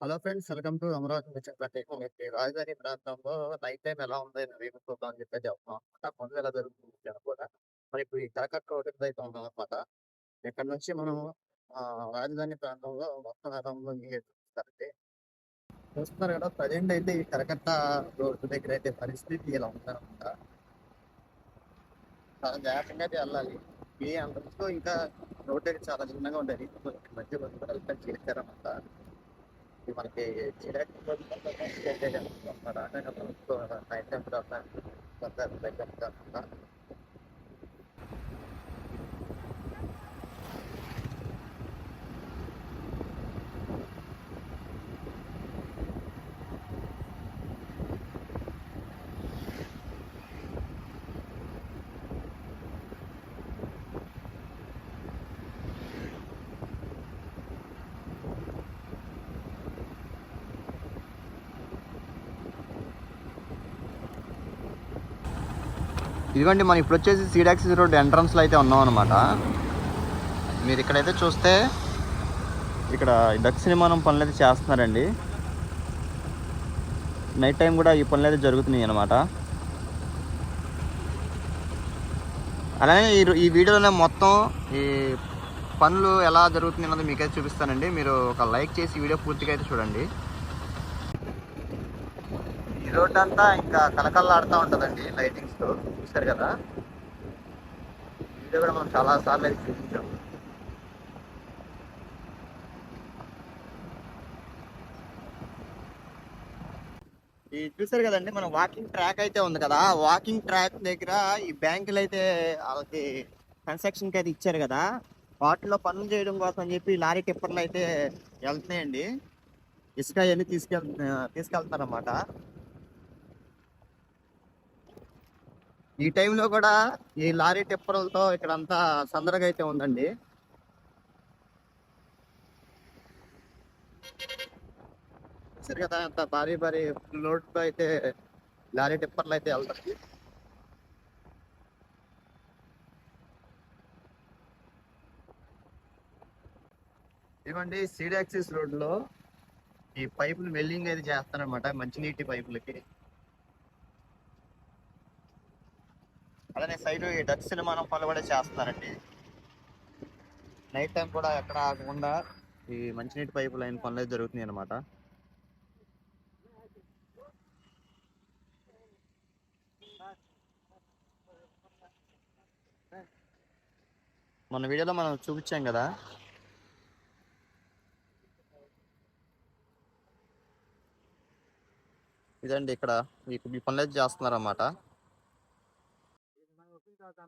Hello friends welcome to Amaravati ప్రత్యేకం మనకి రాజధాని ప్రాంతంలో నైట్ టైం ఎలా ఉంది రేపు చూద్దాం అని చెప్పేసి చెప్తాం అనమాట పనులు ఎలా జరుగుతుంది కూడా. మరి ఇప్పుడు ఈ కరకట్ట ఒకటి అయితే ఉన్నాం అనమాట ఇక్కడ నుంచి మనం ఆ, రాజధాని ప్రాంతంలో మొత్తం ఎలా ఉందో చూస్తున్నారు కదా ప్రజెంట్ అయితే ఈ కరకట్ట రోడ్డు దగ్గర అయితే పరిస్థితి ఇలా ఉందన్నమాట. చాలా జాగ్రత్తగా అయితే వెళ్ళాలి. ఇది అంతలో ఇంకా రోడ్డు అయితే చాలా చిన్నగా ఉండేది మధ్య మధ్య చేశారన్నమాట. ఇది మనకి చిరాకు ఇదిగోండి మనం ఇప్పుడు వచ్చేసి సీడాక్సిస్ రోడ్ ఎంట్రన్స్లో అయితే ఉన్నాం అనమాట మీరు ఇక్కడైతే చూస్తే ఇక్కడ డక్స్ నిర్మాణం పనులు అయితే చేస్తున్నారండి. నైట్ టైం కూడా ఈ పనులు అయితే జరుగుతున్నాయి అనమాట అలానే ఈ ఈ వీడియోలోనే మొత్తం ఈ పనులు ఎలా జరుగుతుంది అన్నది మీకైతే చూపిస్తానండి. మీరు ఒక లైక్ చేసి వీడియో పూర్తిగా అయితే చూడండి. ఈ రోడ్ అంతా ఇంకా కలకల్లాడుతూ ఉంటుందండి లైటింగ్స్తో చూసారు కదా? వీడియో కూడా మనం చాలా సార్లు అయితే చూపించాం. ఈ చూసారు కదండి మన వాకింగ్ ట్రాక్ అయితే ఉంది కదా? వాకింగ్ ట్రాక్ దగ్గర ఈ బ్యాంకులు అయితే వాళ్ళకి కన్స్ట్రక్షన్కి అయితే ఇచ్చారు కదా? వాటిలో పనులు చేయడం కోసం అని చెప్పి లారీ టిప్పర్లు అయితే వెళ్తున్నాయండి. ఇసుక అవన్నీ తీసుకెళ్ తీసుకెళ్తున్నారన్నమాట. ఈ టైంలో కూడా ఈ లారీ టిప్పర్లతో ఇక్కడ అంతా సందడిగా అయితే ఉందండి. సరే కదా అంత భారీ భారీ లోడ్ అయితే లారీ టిప్పర్లు అయితే వెళ్తాయి. ఇవ్వండి సీడాక్సిస్ రోడ్లో ఈ పైపులు వెల్డింగ్ అయితే చేస్తారనమాట మంచినీటి పైపులకి. అలానే సైడ్ ఈ డచ్ సినిమాను పనులు కూడా చేస్తున్నారండి. నైట్ టైం కూడా ఎక్కడ ఆగకుండా ఈ మంచినీటి పైపు లైన్ పనులు అయితే జరుగుతున్నాయి అనమాట మన వీడియోలో మనం చూపించాం కదా. ఇదండి ఇక్కడ ఈ ఈ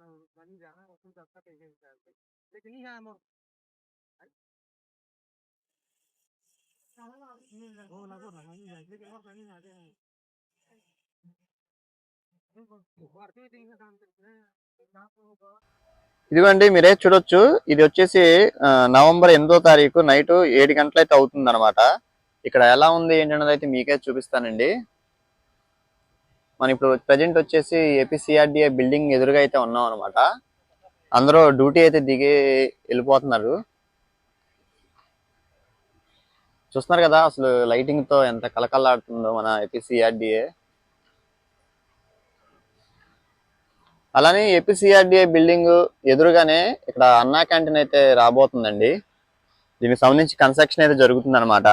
పనులు అయితే చేస్తున్నారు అన్నమాట ఇదిగోండి మీరే చూడొచ్చు ఇది వచ్చేసి నవంబర్ ఎనిమిదో తారీఖు నైట్ ఏడు గంటలైతే అవుతుంది అనమాట ఇక్కడ ఎలా ఉంది ఏంటన్నది అయితే మీకే చూపిస్తానండి. మనం ఇప్పుడు ప్రజెంట్ వచ్చేసి ఏపీసీఆర్డీఏ బిల్డింగ్ ఎదురుగా అయితే ఉన్నాం అనమాట అందరూ డ్యూటీ అయితే దిగి వెళ్ళిపోతున్నారు. చూస్తున్నారు కదా అసలు లైటింగ్తో ఎంత కలకల్లాడుతుందో మన ఏపీసీఆర్డీఏ అలానే ఏపీసీఆర్డీఏ బిల్డింగ్ ఎదురుగానే ఇక్కడ అన్నా క్యాంటీన్ అయితే రాబోతుందండి. దీనికి సంబంధించి కన్స్ట్రక్షన్ అయితే జరుగుతుంది అనమాట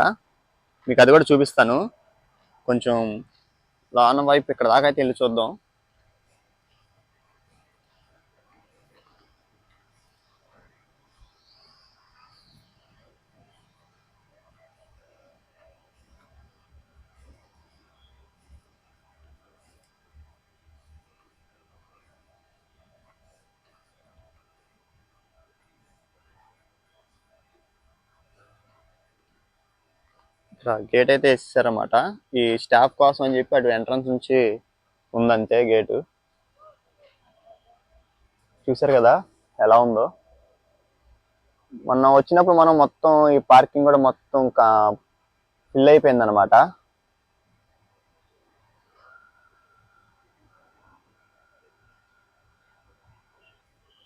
మీకు అది కూడా చూపిస్తాను. కొంచెం లోన వైపు ఇక్కడ దాకా అయితే వెళ్ళి చూద్దాం. గేట్ అయితే వేసేసారన్నమాట. ఈ స్టాఫ్ కోసం అని చెప్పి అటు ఎంట్రన్స్ నుంచి ఉందంతే గేటు చూసారు కదా ఎలా ఉందో? మొన్న వచ్చినప్పుడు మనం మొత్తం ఈ పార్కింగ్ కూడా మొత్తం ఫిల్ అయిపోయింది అనమాట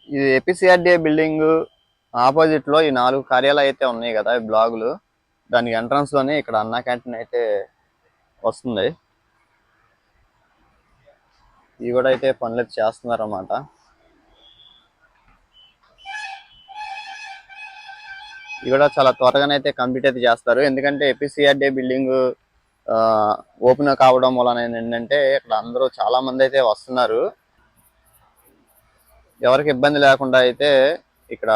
ఇది ఏపీసీఆర్డీఏ బిల్డింగ్ ఆపోజిట్లో ఈ నాలుగు కార్యాలయాలు అయితే ఉన్నాయి కదా ఈ బ్లాగులు. దానికి ఎంట్రన్స్లోనే ఇక్కడ అన్నా క్యాంటీన్ అయితే వస్తుంది. ఇవి కూడా అయితే పనులు అయితే చేస్తున్నారు అన్నమాట ఇవి కూడా చాలా త్వరగానే అయితే కంప్లీట్ అయితే చేస్తారు. ఎందుకంటే ఎపిసిఆర్డే బిల్డింగ్ ఓపెన్ కావడం వలన ఏంటంటే ఇక్కడ అందరూ చాలా మంది అయితే వస్తున్నారు. ఎవరికి ఇబ్బంది లేకుండా అయితే ఇక్కడ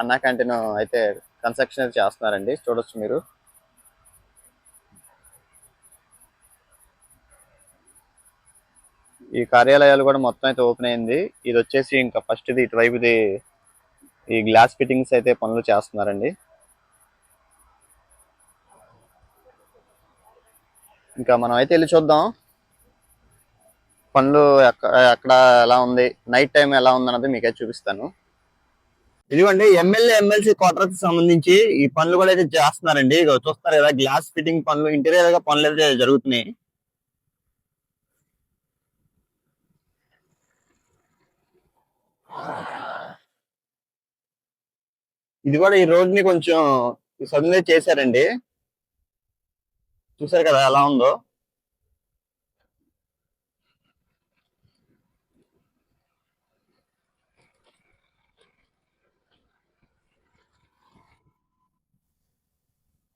అన్నా క్యాంటీన్ అయితే కన్స్ట్రక్షన్ అయితే చేస్తున్నారండి. చూడొచ్చు మీరు. ఈ కార్యాలయాలు కూడా మొత్తం అయితే ఓపెన్ అయింది. ఇది వచ్చేసి ఇంకా ఫస్ట్ ఇది ఇటువైపుది ఈ గ్లాస్ ఫిట్టింగ్స్ అయితే పనులు చేస్తున్నారండి. ఇంకా మనం అయితే వెళ్ళి చూద్దాం. పనులు ఎక్కడ ఎలా ఉంది? నైట్ టైం ఎలా ఉంది అన్నది మీకైతే చూపిస్తాను. ఇదిగోండి ఎమ్మెల్యే ఎమ్మెల్సీ క్వార్టర్స్ సంబంధించి ఈ పనులు కూడా అయితే చేస్తున్నారండి. చూస్తారు కదా గ్లాస్ ఫిట్టింగ్ పనులు ఇంటీరియర్గా పనులు అయితే జరుగుతున్నాయి. ఇది కూడా ఈ రోడ్ని కొంచెం సదునే చేశారండి. చూసారు కదా ఎలా ఉందో.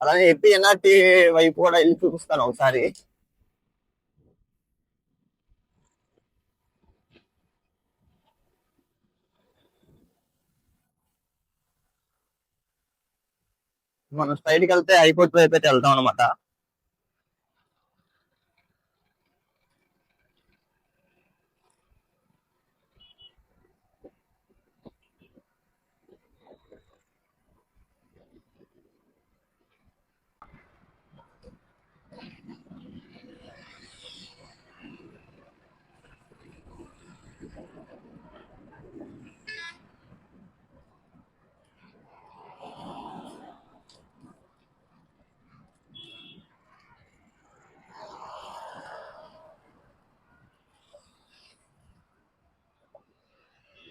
అలానే ఏపీ ఎన్ఆర్టీ వైపు కూడా వెళ్ళి చూపిస్తాను ఒకసారి. మనం స్ట్రైట్కి వెళ్తే హైకోర్టు వైపు అయితే వెళ్తాం అనమాట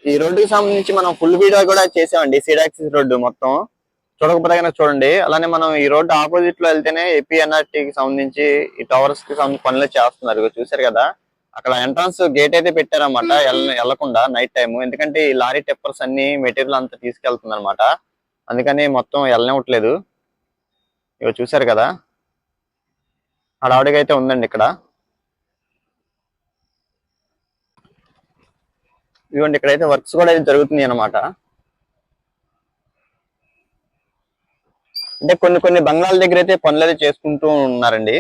ఈ రోడ్డుకి సంబంధించి మనం ఫుల్ వీడియో కూడా చేసామండి. సీడాక్సిస్ రోడ్డు మొత్తం. చూడకపోతే కనుక చూడండి. అలానే మనం ఈ రోడ్డు ఆపోజిట్లో వెళ్తేనే ఏపీఎన్ఆర్టీ కి సంబంధించి ఈ టవర్స్కి సంబంధించి పనులు చేస్తున్నారు. చూసారు కదా? అక్కడ ఎంట్రన్స్ గేట్ అయితే పెట్టారన్నమాట. ఎల్ల- వెళ్ళకుండా నైట్ టైం ఎందుకంటే ఈ లారీ టెప్పర్స్ అన్ని మెటీరియల్ అంతా తీసుకెళ్తుంది అనమాట అందుకని మొత్తం వెళ్ళనివ్వట్లేదు. ఇగో చూసారు కదా? అయితే ఉందండి ఇక్కడ. ఇవ్వండి ఇక్కడైతే వర్క్స్ కూడా అయితే జరుగుతున్నాయి అనమాట అంటే కొన్ని కొన్ని బంగ్లాల దగ్గర అయితే పనులు అయితే చేసుకుంటూ ఉన్నారండి.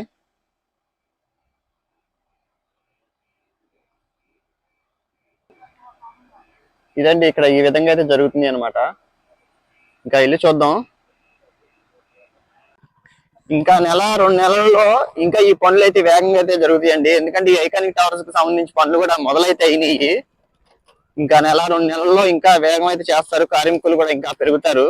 ఇదండి ఇక్కడ ఈ విధంగా అయితే జరుగుతుంది అనమాట ఇంకా వెళ్ళి చూద్దాం. ఇంకా నెల రెండు నెలల్లో ఇంకా ఈ పనులు అయితే వేగంగా అయితే జరుగుతాయండి. ఎందుకంటే ఈ ఐకానిక్ టవర్స్కి సంబంధించి పనులు కూడా మొదలైతే అయినాయి. ఇంకా నెల రెండు నెలల్లో ఇంకా వేగం అయితే చేస్తారు కార్మికులు కూడా ఇంకా పెరుగుతారు.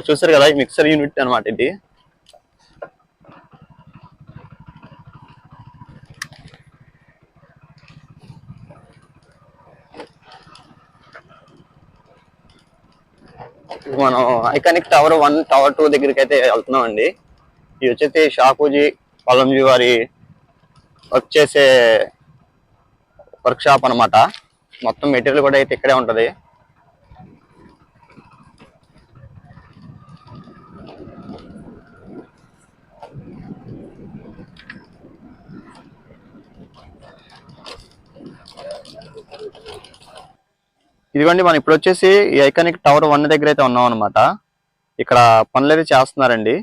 ఇక్కడ చూసారు కదా ఈ మిక్సర్ యూనిట్ అన్నమాట ఇది. మనం iconic tower one tower two దగ్గరికి అయితే వెళ్తున్నాం అండి ఇది వచ్చేసి షాపూజీ పొలంజీ వారి వర్క్ చేసే వర్క్ షాప్ అనమాట మొత్తం మెటీరియల్ కూడా అయితే ఇక్కడే ఉంటది. ఇదిగోండి మనం ఇప్పుడు వచ్చేసి ఐకానిక్ టవర్ వన్ దగ్గర అయితే ఉన్నాం అనమాట ఇక్కడ పనులు అయితే చేస్తున్నారండి.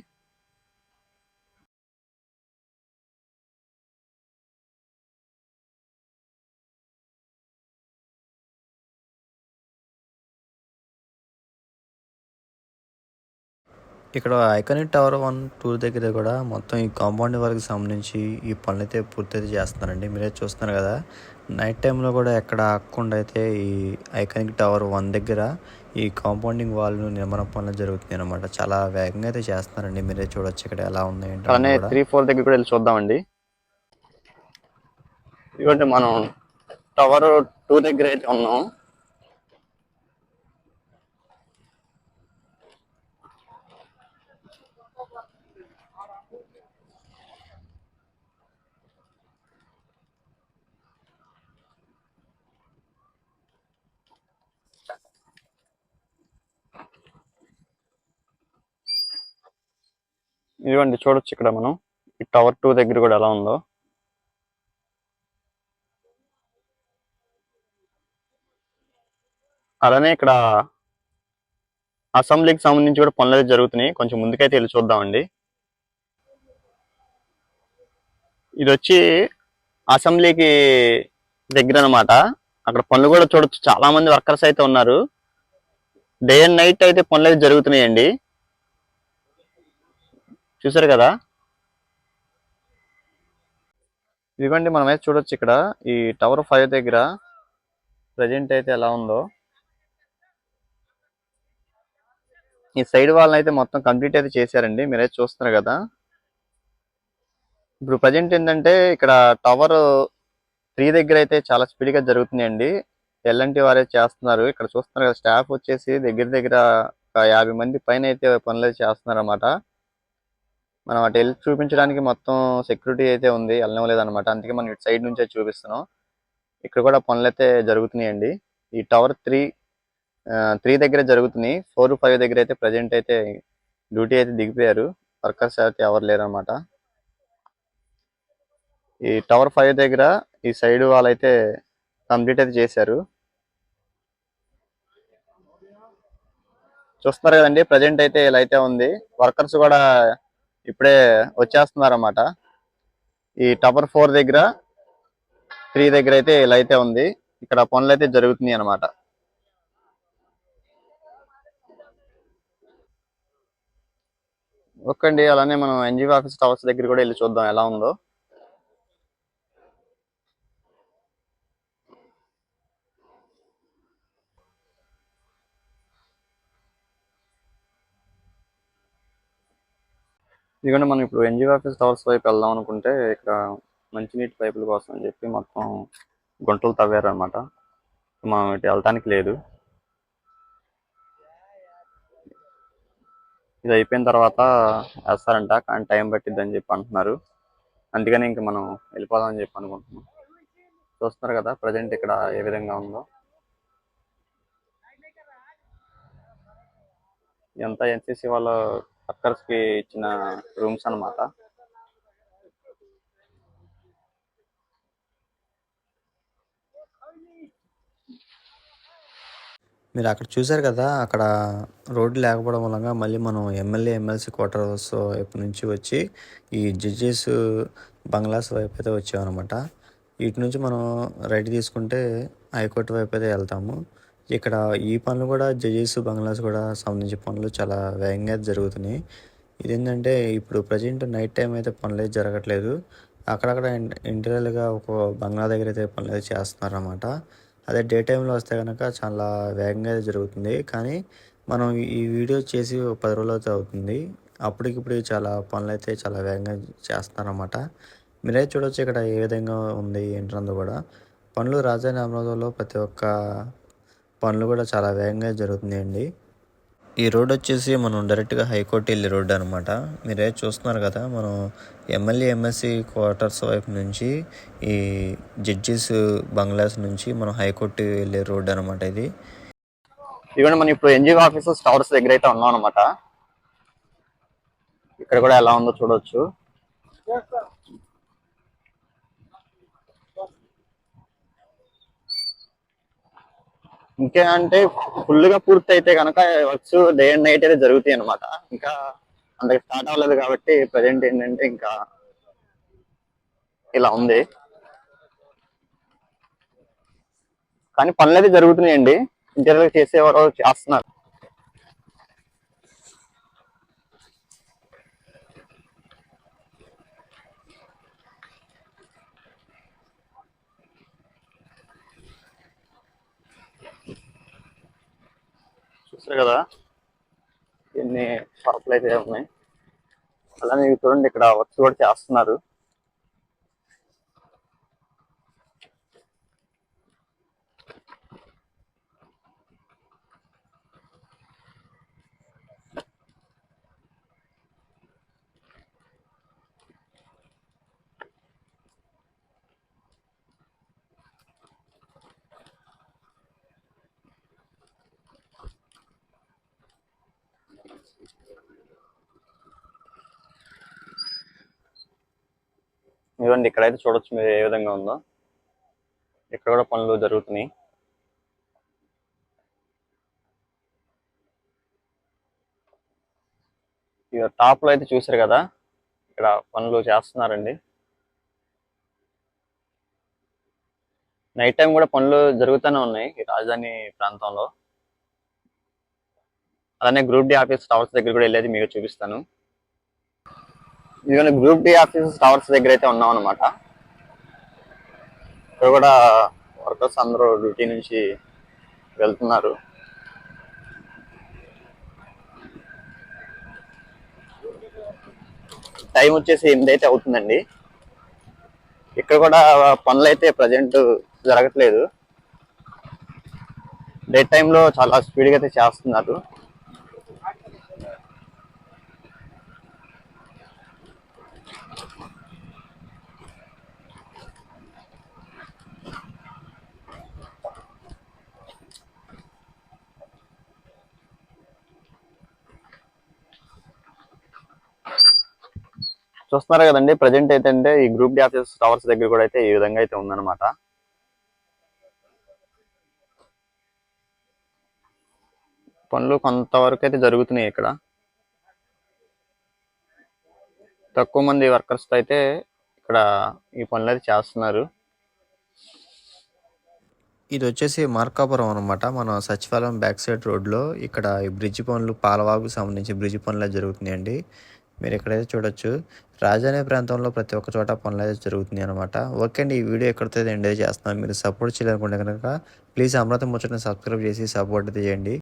ఇక్కడ ఐకానిక్ టవర్ వన్ టూ దగ్గర కూడా మొత్తం ఈ కాంపౌండ్ వరకు సంబంధించి ఈ పనులు అయితే పూర్తి చేస్తున్నారండి. మీరే చూస్తున్నారు కదా. నైట్ టైంలో కూడా ఎక్కడ ఆగకుండా అయితే ఈ ఐకానిక్ టవర్ వన్ దగ్గర ఈ కాంపౌండింగ్ వాల్ నిర్మాణ పనులు జరుగుతున్నాయి అనమాట చాలా వేగంగా అయితే చేస్తున్నారండి. మీరే చూడొచ్చు ఇక్కడ ఎలా కూడా. త్రీ ఫోర్ దగ్గర కూడా వెళ్ళి చూద్దామండి. ఇదిగోండి మనం టవర్ టూ దగ్గర అయితే ఉన్నాం. ఇదిగోండి చూడొచ్చు ఇక్కడ మనం. ఈ టవర్ టూ దగ్గర కూడా ఎలా ఉందో. అలానే ఇక్కడ అసెంబ్లీకి సంబంధించి కూడా పనులు అయితే జరుగుతున్నాయి. కొంచెం ముందుకైతే వెళ్ళి చూద్దామండి. ఇది వచ్చి అసెంబ్లీకి దగ్గర అన్నమాట. అక్కడ పనులు కూడా చూడొచ్చు. చాలా మంది వర్కర్స్ అయితే ఉన్నారు. డే అండ్ నైట్ అయితే పనులు అయితే జరుగుతున్నాయండి. చూసారు కదా? ఇదిగోండి మనం అయితే చూడొచ్చు ఇక్కడ. ఈ టవర్ ఫైవ్ దగ్గర ప్రజెంట్ అయితే ఎలా ఉందో. ఈ సైడ్ వాళ్ళని అయితే మొత్తం కంప్లీట్ అయితే చేశారండి. మీరైతే చూస్తున్నారు కదా. ఇప్పుడు ప్రజెంట్ ఏంటంటే ఇక్కడ టవర్ త్రీ దగ్గర అయితే చాలా స్పీడ్గా జరుగుతున్నాయండి. ఎల్ఎన్టీ వారే చేస్తున్నారు. ఇక్కడ చూస్తున్నారు కదా స్టాఫ్ వచ్చేసి దగ్గర దగ్గర ఒక యాభై మంది పైన అయితే పనులు అయితే చేస్తున్నారు అన్నమాట మనం అటు వెళ్ళి చూపించడానికి మొత్తం సెక్యూరిటీ అయితే ఉంది వెళ్ళనివ్వలేదు అనమాట అందుకే మనం ఇటు సైడ్ నుంచే చూపిస్తున్నాం. ఇక్కడ కూడా పనులు అయితే జరుగుతున్నాయండి. ఈ టవర్ త్రీ త్రీ దగ్గర జరుగుతున్నాయి. ఫోర్ ఫైవ్ దగ్గర అయితే ప్రజెంట్ అయితే డ్యూటీ అయితే దిగిపోయారు. వర్కర్స్ అయితే ఎవరు లేరు ఈ టవర్ ఫైవ్ దగ్గర ఈ సైడ్ వాళ్ళైతే కంప్లీట్ అయితే చేశారు. చూస్తున్నారు కదండి ప్రజెంట్ అయితే ఇలా అయితే ఉంది. వర్కర్స్ కూడా ఇప్పుడే వచ్చేస్తున్నారు అన్నమాట ఈ టవర్ ఫోర్ దగ్గర త్రీ దగ్గర అయితే ఇలా అయితే ఉంది. ఇక్కడ పనులు అయితే జరుగుతున్నాయి అన్నమాట. ఓకే అండి అలానే మనం ఎన్జిఓ ఆఫీస్ టవర్స్ దగ్గర కూడా వెళ్ళి చూద్దాం ఎలా ఉందో. ఇదిగోండి మనం ఇప్పుడు ఎన్జిఓ ఆఫీస్ టవర్స్ వైపు వెళ్దాం అనుకుంటే ఇక్కడ మంచినీటి పైపుల కోసం అని చెప్పి మొత్తం గుంటలు తవ్వారనమాట మనం ఇటు వెళ్ళటానికి లేదు. ఇది అయిపోయిన తర్వాత వేస్తారంట కానీ టైం పట్టిద్ది అని చెప్పి అంటున్నారు. అందుకని ఇంక మనం వెళ్ళిపోదాం అని చెప్పి అనుకుంటున్నాం. చూస్తున్నారు కదా ప్రజెంట్ ఇక్కడ ఏ విధంగా ఉందో. ఎంత ఎన్సీసీ వాళ్ళ వర్కర్స్కి ఇచ్చిన రూమ్స్ అన్నమాట. మీరు అక్కడ చూసారు కదా అక్కడ రోడ్డు లేకపోవడం వలన మళ్ళీ మనం ఎమ్మెల్యే ఎమ్మెల్సీ క్వార్టర్స్ వైపు నుంచి వచ్చి ఈ జడ్జెస్ బంగ్లాస్ వైపు అయితే వచ్చామన్నమాట. ఇటు నుంచి మనం రైట్ తీసుకుంటే హైకోర్టు వైపు అయితే వెళ్తాము. ఇక్కడ ఈ పనులు కూడా జడ్జెస్ బంగ్లాస్ కూడా సంబంధించిన పనులు చాలా వేగంగా జరుగుతున్నాయి. ఇదేంటంటే ఇప్పుడు ప్రజెంట్ నైట్ టైం అయితే పనులు అయితే జరగట్లేదు. అక్కడక్కడ ఇంటీరియర్గా ఒక బంగ్లా దగ్గర అయితే పనులు అయితే చేస్తున్నారు అన్నమాట అదే డే టైంలో వస్తే కనుక చాలా వేగంగా అయితే జరుగుతుంది. కానీ మనం ఈ వీడియో చేసి పది రోజులు అయితే అవుతుంది. అప్పటికిప్పుడు చాలా పనులు అయితే చాలా వేగంగా చేస్తున్నారన్నమాట. మీరే చూడొచ్చు ఇక్కడ ఏ విధంగా ఉంది ఏంటన్నది కూడా. పనులు రాజధాని అమరావతిలో ప్రతి ఒక్క పనులు కూడా చాలా వేగంగా జరుగుతున్నాయండి. ఈ రోడ్ వచ్చేసి మనం డైరెక్ట్గా హైకోర్టు వెళ్ళే రోడ్ అనమాట మీరే చూస్తున్నారు కదా మనం ఎమ్మెల్యే ఎంఎస్సి క్వార్టర్స్ వైపు నుంచి ఈ జడ్జెస్ బంగ్లాస్ నుంచి మనం హైకోర్టు వెళ్ళే రోడ్ అనమాట ఇది. ఇవన్నీ మనం ఇప్పుడు ఎన్జిఓ ఆఫీసర్స్ టవర్స్ దగ్గర అయితే ఉన్నాం అనమాట ఇక్కడ కూడా ఎలా ఉందో చూడొచ్చు. ఇంకా అంటే ఫుల్గా పూర్తి అయితే కనుక వర్క్స్ డే అండ్ నైట్ అయితే జరుగుతాయి అనమాట ఇంకా అంత స్టార్ట్ అవ్వలేదు కాబట్టి ప్రజెంట్ ఏంటంటే ఇంకా ఇలా ఉంది. కానీ పనులు అయితే జరుగుతున్నాయండి ఇంటీరియర్ చేసేవారు చేస్తున్నారు. చూసారు కదా. ఎన్ని షాపులు అయితే ఉన్నాయి. అలానే చూడండి ఇక్కడ వర్క్ కూడా చేస్తున్నారు. ఇవ్వండి ఇక్కడైతే చూడొచ్చు మీరు ఏ విధంగా ఉందో. ఇక్కడ కూడా పనులు జరుగుతున్నాయి. ఇక టాప్లో అయితే చూసారు కదా ఇక్కడ పనులు చేస్తున్నారండి. నైట్ టైం కూడా పనులు జరుగుతూనే ఉన్నాయి ఈ రాజధాని ప్రాంతంలో. అలానే గ్రూప్ డి ఆఫీస్ టవర్స్ దగ్గర కూడా వెళ్ళేది మీకు చూపిస్తాను. Even group D offices towers దగ్గర అయితే ఉన్నాం అనమాట ఇక్కడ కూడా వర్కర్స్ అందరూ డ్యూటీ నుంచి వెళ్తున్నారు. టైం వచ్చేసి ఎనిమిది అయితే అవుతుందండి. ఇక్కడ కూడా పనులు అయితే ప్రజెంట్ జరగట్లేదు. డే టైంలో చాలా స్పీడ్గా అయితే చేస్తున్నారు. చూస్తున్నారు కదండి. ప్రజెంట్ అయితే అంటే ఈ గ్రూప్ డి ఆఫీస్ టవర్స్ దగ్గర కూడా అయితే ఈ విధంగా అయితే ఉందన్నమాట. పనులు కొంతవరకు అయితే జరుగుతున్నాయి ఇక్కడ. తక్కువ మంది వర్కర్స్ అయితే ఇక్కడ ఈ పనులు అయితే చేస్తున్నారు. ఇది వచ్చేసి మార్కాపురం అనమాట మన సచివాలయం బ్యాక్ సైడ్ రోడ్లో ఇక్కడ ఈ బ్రిడ్జ్ పనులు పాలవాగు సంబంధించి బ్రిడ్జ్ పనులు అయితే జరుగుతున్నాయండి. మీరు ఇక్కడైతే చూడొచ్చు రాజధాని ప్రాంతంలో ప్రతి ఒక్క చోట పనులు అయితే జరుగుతున్నాయి అనమాట ఓకే అండి ఈ వీడియో ఎక్కడితో ఎండ్ చేస్తున్నాం మీరు సపోర్ట్ చేయాలనుకుంటే కనుక ప్లీజ్ అమృతం ముచ్చటని సబ్స్క్రైబ్ చేసి సపోర్ట్ అయితే చేయండి.